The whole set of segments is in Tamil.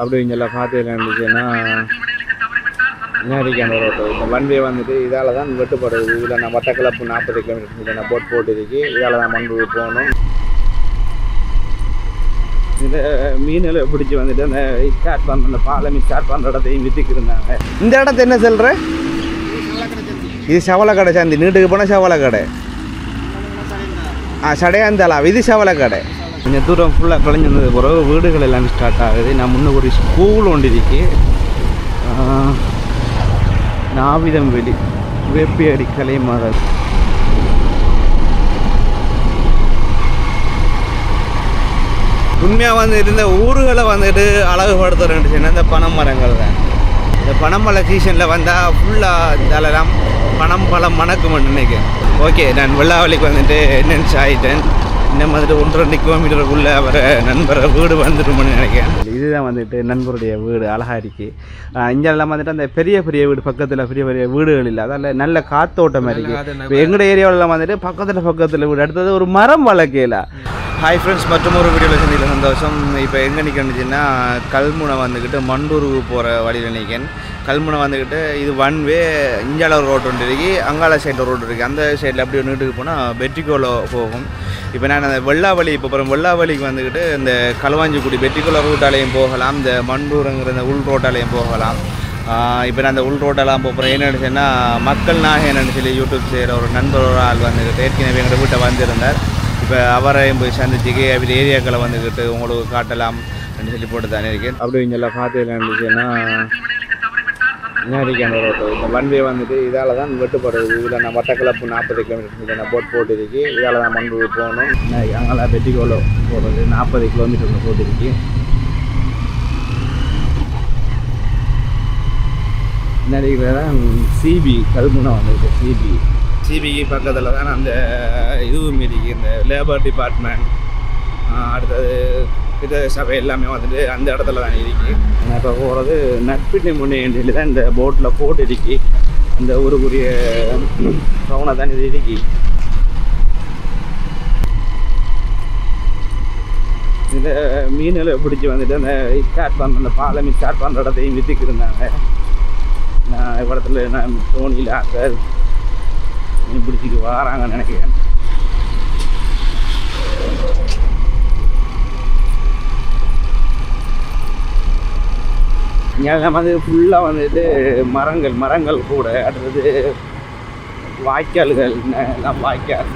அப்படி இங்கெல்லாம் பார்த்து இருந்துச்சுன்னா நேரிக்கான ரோட்டு இந்த ஒன் வே வந்துட்டு இதால் தான் வெட்டுப்படுது. இதில் நான் வட்டக்கிழப்பு நாற்பது கிலோமீட்டர் நான் போட் போட்டுருக்கு. இதால் தான் மண்டூர் போகணும். இந்த மீனில் பிடிச்சி வந்துட்டு அந்த ஸ்டார்ட் பண்ணுற அந்த பாலமி ஸ்டார்ட் பண்ணுற இடத்தையும் வித்துக்கு இருந்தாங்க. இந்த இடத்த என்ன சொல்கிற இது சவலை கடை சாந்தி. நீட்டுக்கு போனால் சவலை கடை ஆ சடையாந்தலா. இது சவலை கடை கொஞ்சம் தூரம் ஃபுல்லாக கழிஞ்சிருந்தது பிறகு வீடுகள் எல்லாம் ஸ்டார்ட் ஆகுது. நான் முன்ன ஒரு ஸ்கூல் ஒன்று இருக்கு. நாவிதம் வெளி வேப்பியடி கலை மாறாது உண்மையாக வந்து இருந்த ஊர்களை வந்துட்டு அழகுபடுத்துறேன்னு இந்த பனை மரங்கள் தான் இந்த பனமலை சீசனில் வந்தால் ஃபுல்லாக இதெல்லாம் பனம் பழம் மணக்குமென்னு நினைக்கிறேன். ஓகே நான் வெள்ளாவளிக்கு வந்துட்டு என்னென்னு ஆகிட்டேன் இன்னும் வந்துட்டு ஒன்று ரெண்டு கிலோமீட்டருக்குள்ளே அவரை நண்பரை வீடு வந்துடும்னு நினைக்கிறேன். இதுதான் வந்துட்டு நண்பருடைய வீடு அழகாக இருக்கு இங்கெல்லாம் வந்துட்டு அந்த பெரிய பெரிய வீடு பக்கத்தில் பெரிய பெரிய வீடுகள் இல்லை. அதில் நல்ல காத்தோட்டம் இருக்கு. இப்போ எங்களோட ஏரியாவிலலாம் வந்துட்டு பக்கத்தில் பக்கத்தில் வீடு அடுத்தது ஒரு மரம் வளர்க்கல. ஹாய் ஃப்ரெண்ட்ஸ் மற்றும் ஒரு வீடியோவில் சந்தியில் சந்தோஷம். இப்போ எங்கே நிற்கணுச்சுன்னா கல்முனை வந்துக்கிட்டு மண்டூருக்கு போகிற வழியில் நிற்கேன் கல்முனை வந்துக்கிட்டு இது ஒன் வே இஞ்சால ஒரு ரோடு ஒன்று இருக்கு அங்கால சைடில் ரோடு இருக்குது அந்த சைடில் அப்படியே நீட்டுக்கு போனால் பெட்டிக்கோலோ போகும். இப்போ நான் அந்த வெள்ளாவளி இப்போ அப்புறம் வெள்ளாவளிக்கு வந்துக்கிட்டு இந்த களுவாஞ்சிக்குடி பெட்டிக்கோலோ ரோட்டாலையும் போகலாம் இந்த மண்டூருங்கிற இந்த உள் ரோட்டாலையும் போகலாம். இப்போ நான் அந்த உள் ரோட்டெல்லாம் போகிறேன் என்ன நினச்சேன்னா மக்கள் நாகேன்னு சொல்லி யூடியூப் செய்கிற ஒரு நண்பர் ஒரு ஆள் வந்துக்கிட்டு ஏற்கனவே எங்கள் வீட்டை வந்திருந்தார். இப்போ அவரையும் போய் சந்திச்சுக்கு அப்படி ஏரியாக்களை வந்துக்கிட்டு உங்களுக்கு காட்டலாம் அப்படின்னு சொல்லி போட்டு தானே இருக்கேன். அப்படி இங்கெல்லாம் பார்த்து இருந்துச்சுன்னா நேரிக்கான ரோட்டு இந்த ஒன் வே வந்துட்டு இதால் தான் வெட்டுப்படுது இதில் நான் வட்டக்கிழப்பு நாற்பது கிலோமீட்டர் நான் போட் போட்டுருக்கு. இதால் தான் மண்டூர் போகணும். அங்கெல்லாம் அங்கே வெட்டிக்கோலோ போகிறது நாற்பது கிலோமீட்டர் போட்டுருக்கு. நிறைய தான் சிபி கல்முனை வந்துருக்கு சிபி சிபிக்கு பக்கத்தில் தான் அந்த இதுவும் இருக்குது இந்த லேபர் டிபார்ட்மெண்ட் அடுத்தது இது சபை எல்லாமே வந்துட்டு அந்த இடத்துல தான் இருக்குது நான் இப்போ போகிறது நட்பினை முன்னேண்டியில் தான் இந்த போட்டில் போட்டு இருக்கு. அந்த ஊருக்குரிய கவனை தான் இது இருக்கு. இந்த மீனில் பிடிச்சி வந்துட்டு அந்த ஸ்டார்ட் பண்ணுற அந்த பாலமி ஸ்டார்ட் பண்ணுற இடத்தையும் விற்றுக்கிருந்தாங்க நான் இடத்துல நான் தோணியில் ஆசை மீன் பிடிச்சிக்கு வராங்கன்னு நினைக்கிறேன். இங்கே வந்து ஃபுல்லாக வந்துட்டு மரங்கள் மரங்கள் கூட அடுத்தது வாய்க்கால்கள் எல்லாம் வாய்க்கால்.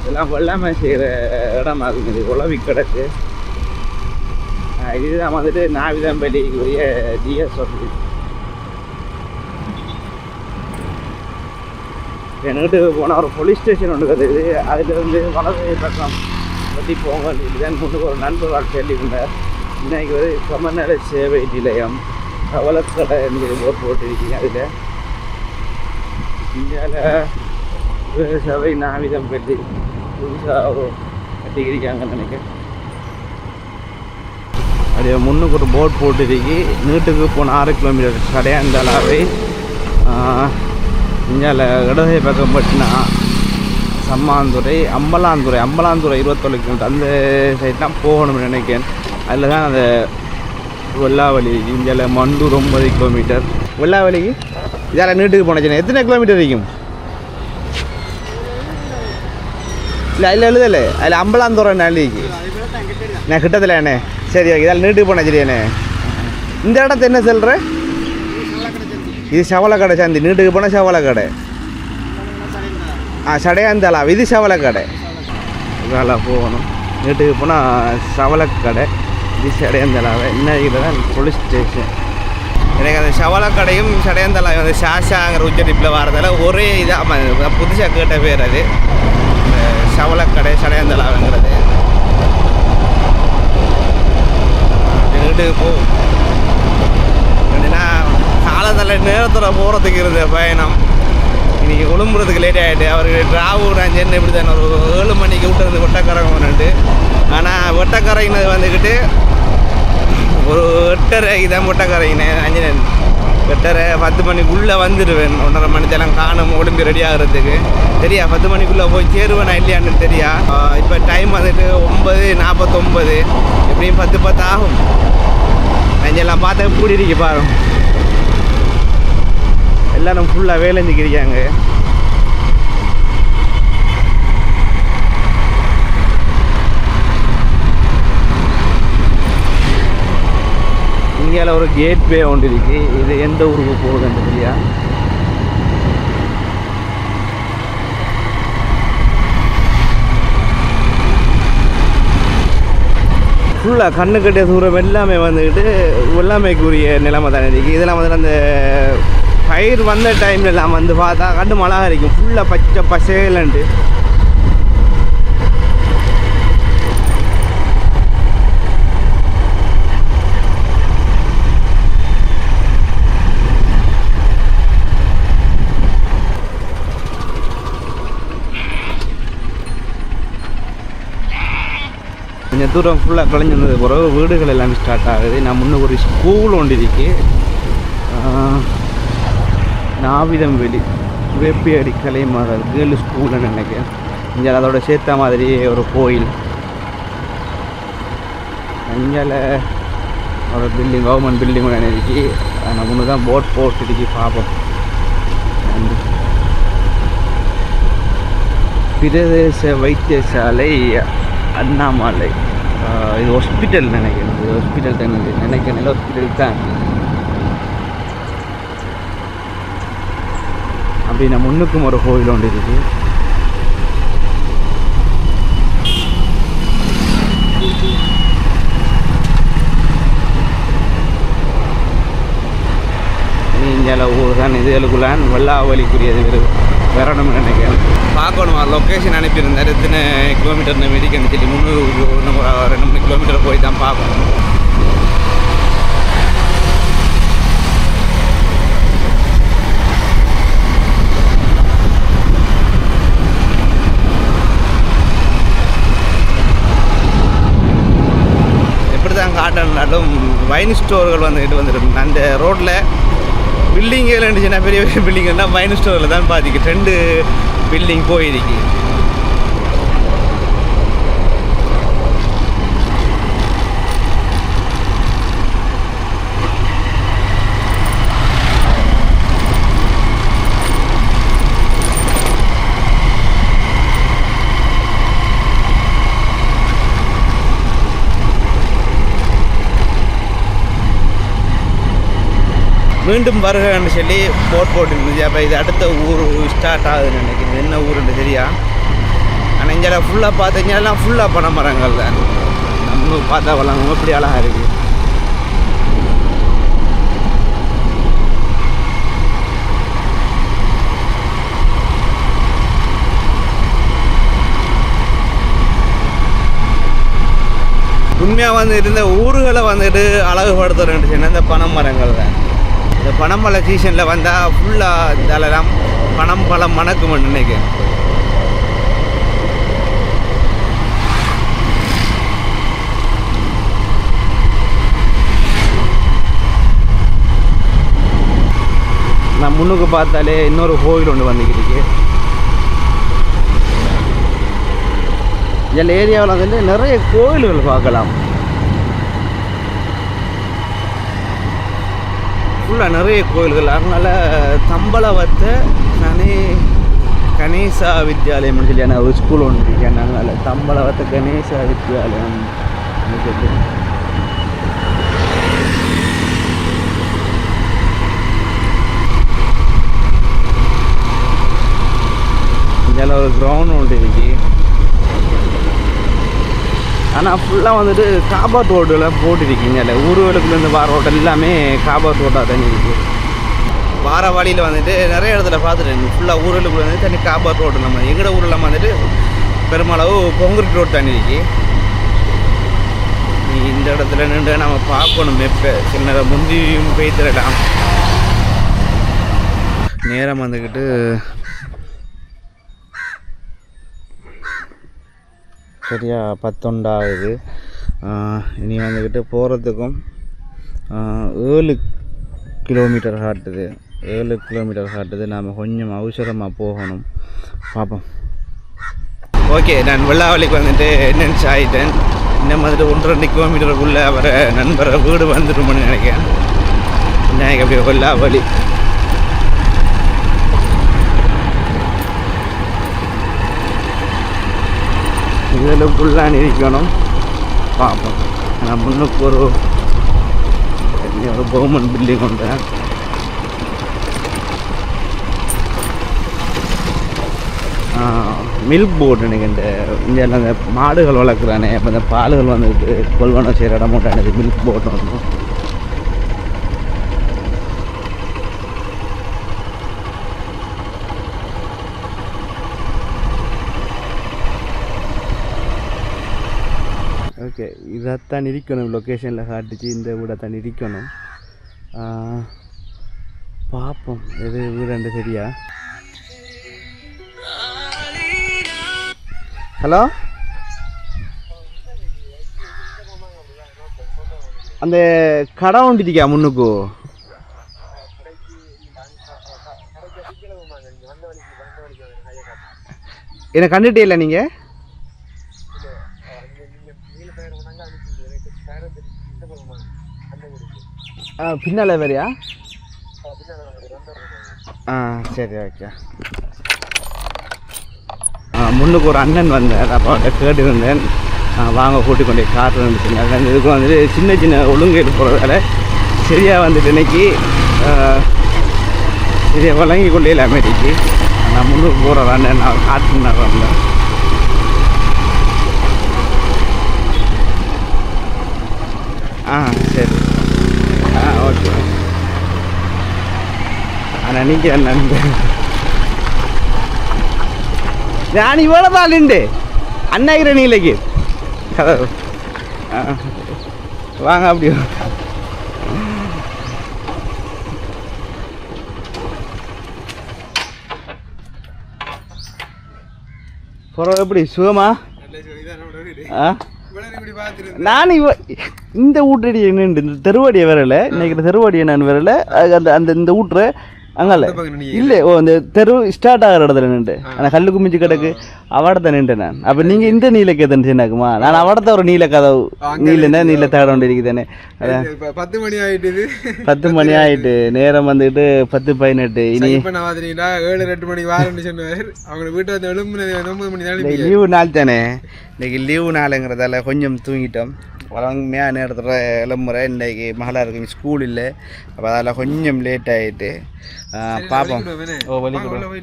இதெல்லாம் வெள்ளாமை செய்கிற இடமா இருக்குது உழவி கிடக்கு. இதுதான் வந்துட்டு நாவிதம்பள்ளிக்குரிய டிஎஸ் ஆஃபீஸ் என்கிட்ட போனால் ஒரு போலீஸ் ஸ்டேஷன் ஒன்று இருக்குது அதில் வந்து வலது பக்கம் பற்றி போங்க இதுதான் முன்னுக்கு ஒரு நண்பர்கள் கேள்வி சொல்லியிருந்தார் இன்னைக்கு ஒரு சமநல சேவை நிலையம். கவலக்கடை என்று போர் போட்டிருக்கீங்க அதில். இந்தியாவில் சபை நாவிதம் பற்றி புதுசாக கட்டிக்கிறிக்காங்கன்னு நினைக்கிறேன். அது முன்னுக்கு ஒரு போட் போட்டுருக்கு நீட்டுக்கு போன ஆறு கிலோமீட்டர் கடையாந்தாலாவே இஞ்சால இடதை பக்கம் பட்டினா சம்மாந்துறை அம்பலாந்துறை அம்பலாந்துறை இருபத்தொழு கிலோமீட்டர் அந்த சைட் தான் போகணும்னு நினைக்கிறேன். அதில் தான் அந்த வெள்ளாவளி இந்தியாவில் மண்டூர் ஒன்பது கிலோமீட்டர் வெள்ளாவளிக்கு இதால் நீட்டுக்கு போனச்சுன்னா எத்தனை கிலோமீட்டர் இருக்கும் இல்லை அதில் எழுதலை. அதில் அம்பலாந்துறை நாளைக்கு நான் கிட்டத்தில் என்ன சரி ஓகே. இதில் நீட்டுக்கு போனேன் சரியானே இந்த இடத்த என்ன சொல்கிற இது சவலை கடை சாந்தி. நீட்டுக்கு போனால் சவலை கடை ஆ சடையாந்தலா. இது சவலை கடை இதெல்லாம் போகணும். நீட்டுக்கு போனால் சவலை கடை இது சடையாந்தலாவை. என்ன இதுதான் போலீஸ் ஸ்டேஷன் எனக்கு அந்த சவலை கடையும் சடையாந்தலா வந்து சாஷாங்கிற உச்சரிப்பில் வரதால ஒரே இதாக புதுசாக கேட்ட பேர் அது. இந்த சவலை கடை சடையாந்தலாங்கிறது வீட்டுக்கு போ. அப்படின்னா காலத்தில் நேரத்தில் போகிறதுக்கு இருந்த பயணம். இன்றைக்கி கொழும்புறதுக்கு லேட் ஆகிட்டு அவருக்கு டிராவு நான் சென்னை இப்படி தானே ஒரு ஏழு மணிக்கு விட்டுறது வெட்டக்கரங்கன்ட்டு ஆனால் வெட்டக்கரைங்கினது வந்துக்கிட்டு ஒரு எட்டரைக்கு தான் வெட்டக்கரைங்கினேன் அஞ்சனன் கிட்டற பத்து மணிக்குள்ளே வந்துடுவேன் ஒன்றரை மணித்தெல்லாம் காணும் உடம்பு ரெடி ஆகிறதுக்கு. சரியா? பத்து மணிக்குள்ளே போய் சேருவேனா இல்லையான்னு தெரியா? இப்போ டைம் வந்துட்டு ஒன்பது நாற்பத்தொம்பது எப்படியும் பத்து பத்து ஆகும். அஞ்செல்லாம் பார்த்தா கூடி இருக்கு பாருங்க. எல்லாரும் ஃபுல்லாக வேலை செஞ்சுக்கிறியாங்க இந்தியாவில் ஒரு கேட் வே ஒன்று இருக்கு. இது எந்த ஊருக்கு போகுதுன்னு தெரியா ஃபுல்லாக கண்ணு கட்டிய தூரம் எல்லாமே வந்துக்கிட்டு வெள்ளாமைக்குரிய நிலைமை தானே இருக்குது இதெல்லாம் வந்து அந்த பயிர் வந்த டைம்ல எல்லாம் வந்து பார்த்தா கண்டு மழை இருக்கும் ஃபுல்லாக பச்சை பசேலன்ட்டு. தூரம் ஃபுல்லாக கலைஞ்சு வந்தது பிறகு வீடுகள் எல்லாமே ஸ்டார்ட் ஆகுது நான் முன்ன ஒரு ஸ்கூல் ஒன்று இருக்கு நாவிதம் வெளி வேப்பியடி கலை மாதர் கேர்ள் ஸ்கூல்னு நினைக்கிறேன் இங்கே அதோட சேர்த்த மாதிரி ஒரு கோயில் அஞ்சால ஒரு பில்டிங் கவர்மெண்ட் பில்டிங் ஒன்று இருக்கு நான் முன்னு தான் போட் போட்டு பார்ப்போம் பிரதேச வைத்தியசாலை அண்ணாமலை இது ஹாஸ்பிட்டல் நினைக்கிறேன். இது ஹாஸ்பிட்டல் தான் நினைக்கிறேன். ஹாஸ்பிட்டல் தான். அப்படி நம்ம முன்னுக்கும் ஒரு கோவில் ஒன்று இருக்கு இந்தியாவில் ஊர் தான் இதுகளுக்குள்ளான் வெள்ளாவலிக்குரியது இருக்குது வரணும்னு நினைக்கிறேன் பார்க்கணும் லொக்கேஷன் அனுப்பியிருந்தார் எத்தனை கிலோமீட்டர்னு மெடிக்கன்னு சொல்லி முந்நூறு ரெண்டு மூணு கிலோமீட்டர் போய் தான் பார்க்கணும் எப்படி தான் காட்டணும்னாலும் வைன் ஸ்டோர்கள் வந்துக்கிட்டு வந்துடும் அந்த ரோட்டில் பில்டிங்கே இருந்துச்சுன்னா பெரிய பெரிய பில்டிங்னா மைனஸ் ஸ்டோரில் தான் பாதிக்கு ரெண்டு பில்டிங் போயிருக்கு. மீண்டும் வருகன்னு சொல்லி போட் போட்டுருந்துச்சு அப்போ இது அடுத்த ஊர் ஸ்டார்ட் ஆகுதுன்னு நினைக்கிறேன். என்ன ஊருன்னு தெரியா? ஆனால் இங்கே ஃபுல்லாக பார்த்தீங்கன்னா ஃபுல்லாக பனை மரங்கள் தான். நம்ம பார்த்தா வளங்க எப்படி அழகாக இருக்குது உண்மையாக வந்து இருந்த ஊர்களை வந்துட்டு அழகுபடுத்துறேன்னு சொன்னால் இந்த பனை மரங்கள் தான். இந்த பனமழை சீசனில் வந்தால் ஃபுல்லாக இதெல்லாம் பனம் பழம் மணக்குமென்னு நினைக்கிறேன். நான் முன்னுக்கு பார்த்தாலே இன்னொரு கோவில் ஒன்று வந்துக்கிருக்கு இதில் ஏரியாவில் வந்து நிறைய கோயில்கள் பார்க்கலாம். ஃபுல்லாக நிறைய கோயில்கள். அதனால் தம்பளவத்தை கணே கணேசா வித்யாலயம் சொல்லி ஒரு ஸ்கூல் ஒன்று இருக்கு. அதனால் தம்பளவத்தை கணேசா வித்யாலயம் சொல்லி இதில் ஒரு கிரவுண்ட் ஒன்று இருக்கு. ஆனால் ஃபுல்லாக வந்துட்டு காபாத் ரோடுலாம் போட்டுருக்கீங்க இல்லை? ஊர்வலத்துலேருந்து வார ரோடு எல்லாமே காபாத் ரோட்டாக தண்ணி இருக்குது வார வழியில் வந்துட்டு நிறைய இடத்துல பார்த்துட்டேன் ஃபுல்லாக ஊர்களுக்குள்ள வந்து தண்ணி காபாத் ரோடு நம்ம எங்கட ஊரில் வந்துட்டு பெருமளவு கொங்கிரீட் ரோடு தண்ணி இருக்கு. நீ இந்த இடத்துல நின்று நம்ம பார்க்கணும் மெப்ப சின்ன முந்தியும் பெய்திடலாம் நேரம் வந்துக்கிட்டு சரியா பத்தொண்டாகுது. இனி வந்துக்கிட்டு போகிறதுக்கும் ஏழு கிலோமீட்டர் காட்டுது. ஏழு கிலோமீட்டர் காட்டுது. நாம் கொஞ்சம் அவசரமாக போகணும். பார்ப்போம் ஓகே நான் வெள்ளாவளிக்கு வந்துட்டு என்னென்னு ஆகிட்டேன் இன்னும் வந்துட்டு ஒன்று ரெண்டு கிலோமீட்டருக்குள்ளே அவரை நண்பரை வீடு வந்துடும்னு நினைக்கிறேன். என்ன அப்படியே வெள்ளாவளி? இதில் ஃபுல்லாக இருக்கணும் பார்ப்போம். நான் முன்னுக்கு ஒரு ஒரு கவர்மெண்ட் பில்டிங் உண்டு. மில்க் போர்டு எனக்கு இந்த இந்தியாவில் அந்த மாடுகள் வளர்க்குறானே. அப்போ இந்த பாலுகள் வந்துட்டு கொள்வனம் செய்கிற இடம் உண்டானது மில்க் போர்டு வந்தோம் ஓகே இதைத்தான் இருக்கணும் லொக்கேஷனில் காட்டுச்சு இந்த வீடைத்தான் இருக்கணும் பார்ப்போம் எது வீடு சரியா ஹலோ? அந்த கடை உண்டிட்டிக்கா முன்னுக்கு? என்ன கண்டுட்டே இல்லை நீங்கள் பின்னால் வேறையா? ஆ சரி ஓகே முன்னுக்கு ஒரு அண்ணன் வந்தார். அப்போ அவர்கிட்ட கேட்டுருந்தேன் வாங்க கூட்டி கொண்டு போய் காட்டுறேன்னு சொன்னாங்க இதுக்கு வந்துட்டு சின்ன சின்ன ஒழுங்கு போகிறதால சரியாக வந்துட்டு இன்னைக்கு இதை வழங்கி கொண்டே இல்லை அமெரிக்கு நான் முன்னுக்கு போகிற அண்ணன் நான் காட்டுனார் வந்தேன் ஆ சரி. இருக்குது நான் நினைக்கிறேன் நண்பன் நான் இவ்வளோ தான் நின்று அண்ணாகிற நீலக்கு. வாங்க அப்படி புறம் எப்படி? சுகமா? நான் இவ இந்த ஊட்டடி என்னண்டு இந்த தெருவாடியை வரல இன்னைக்கு தெருவாடியை நான் வரல அந்த அந்த இந்த ஊட்டுற அங்கால இல்ல ஓ இந்த தெரு ஸ்டார்ட் ஆகிற இடத்துல நின்று. அந்த கல்லு குமிஞ்சு கிடக்கு அவடத்தை நின்று நான். அப்ப நீங்க இந்த நீல கேதன் சின்னாக்குமா நான் அவடத்த ஒரு நீல கதவு நீல நீல தேட வேண்டி இருக்குதானே அதான். இப்ப பத்து மணி ஆயிட்டுது. பத்து மணி ஆயிட்டு நேரம் வந்துட்டு பத்து பதினெட்டு இனி ஏழு ரெண்டு மணிக்கு வாரம்னு சொன்னார். அவங்க வீட்டு வந்து எழும்புனது ஒன்பது மணி தான் லீவு நாள் தானே? இன்னைக்கு லீவு நாளுங்கிறதால கொஞ்சம் தூங்கிட்டோம். வழமையாக நேரத்தில் கிளம்புற இன்னைக்கு மகளாருக்கு ஸ்கூல் இல்லை. அப்போ அதில் கொஞ்சம் லேட் ஆகிட்டு பார்ப்போம் ஓ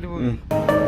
போகுது